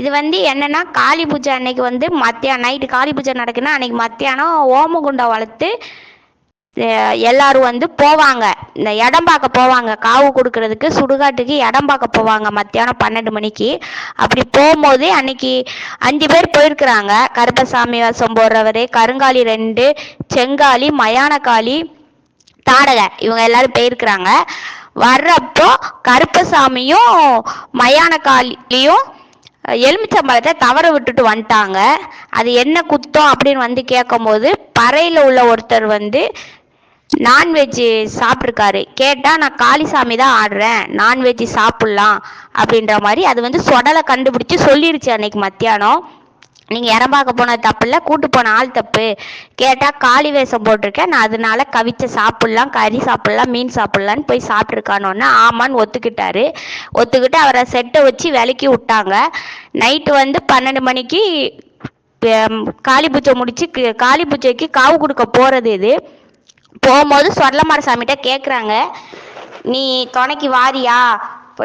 இது வந்து என்னன்னா காளி பூஜை அன்னைக்கு வந்து மத்தியானம் நைட்டு காளி பூஜை நடக்குன்னா அன்னைக்கு மத்தியானம் ஓமகுண்டம் வளர்த்து எல்லாரும் வந்து போவாங்க. இந்த இடம் பார்க்க போவாங்க. காவு கொடுக்கறதுக்கு சுடுகாட்டுக்கு இடம் பார்க்க போவாங்க மத்தியானம் பன்னெண்டு மணிக்கு. அப்படி போகும்போது அன்னைக்கு அஞ்சு பேர் போயிருக்கிறாங்க. கருப்பசாமி வேஷம் போடுறவர் கருங்காலி ரெண்டு செங்காலி மயானக்காளி தாடகை இவங்க எல்லாரும் போயிருக்கிறாங்க. வர்றப்போ கருப்பசாமியும் மயானக்காளியும் எலுமிச்சம்பழத்தை தவற விட்டுட்டு வந்துட்டாங்க. அது என்ன குத்தம் அப்படின்னு வந்து கேட்கும்போது பறையில் உள்ள ஒருத்தர் வந்து நான்வெஜ் சாப்பிட்ருக்காரு கேட்டால் நான் காளிசாமி தான் ஆடுறேன். நான்வெஜ் சாப்பிட்லாம். அப்படின்ற மாதிரி அது வந்து சொடலை கண்டுபிடிச்சி சொல்லிருச்சு அன்னைக்கு மத்தியானம். நீங்கள் இறம் பார்க்க போனது தப்பு இல்லை கூட்டு போன ஆள் தப்பு. கேட்டால் காளி வேஷம் போட்டிருக்கேன் நான் அதனால கவிச்ச சாப்பிட்லாம் கறி சாப்பிட்லாம் மீன் சாப்பிட்லான்னு போய் சாப்பிட்ருக்கானோன்னு ஆமான்னு ஒத்துக்கிட்டாரு. ஒத்துக்கிட்டு அவரை செட்டை வச்சு விலக்கி விட்டாங்க. நைட்டு வந்து பன்னெண்டு மணிக்கு காளி பூஜை முடிச்சு காளி பூஜைக்கு காவு கொடுக்க போகிறது இது. போகும்போது சொர்லமார சாமிகிட்ட கேட்குறாங்க நீ துணைக்கு வாரியா?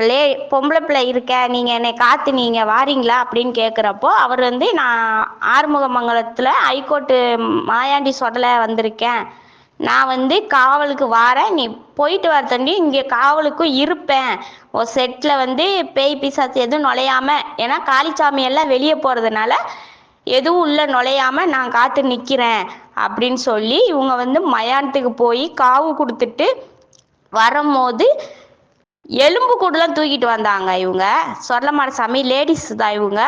லே பொம்பளை பிள்ளை இருக்க நீங்கள் என்னை காத்து நீங்கள் வாரீங்களா அப்படின்னு கேட்குறப்போ அவர் வந்து நான் ஆறுமுகமங்கலத்தில் ஹைகோர்ட்டு மாயாண்டி சொடலை வந்திருக்கேன். நான் வந்து காவலுக்கு வாரேன். நீ போயிட்டு வர தண்டி இங்கே காவலுக்கும் இருப்பேன். ஒரு செட்டில் வந்து பேய் பிசாசு எதுவும் நுழையாம ஏன்னா காளிச்சாமி எல்லாம் வெளியே போகிறதுனால எதுவும் உள்ள நுழையாம நான் காத்து நிற்கிறேன் அப்படின்னு சொல்லி இவங்க வந்து மயானத்துக்கு போய் காவு கொடுத்துட்டு வரும்போது எலும்பு கூடலாம் தூக்கிட்டு வந்தாங்க இவங்க. சொர்லமார சாமி லேடிஸ் தான் இவங்க.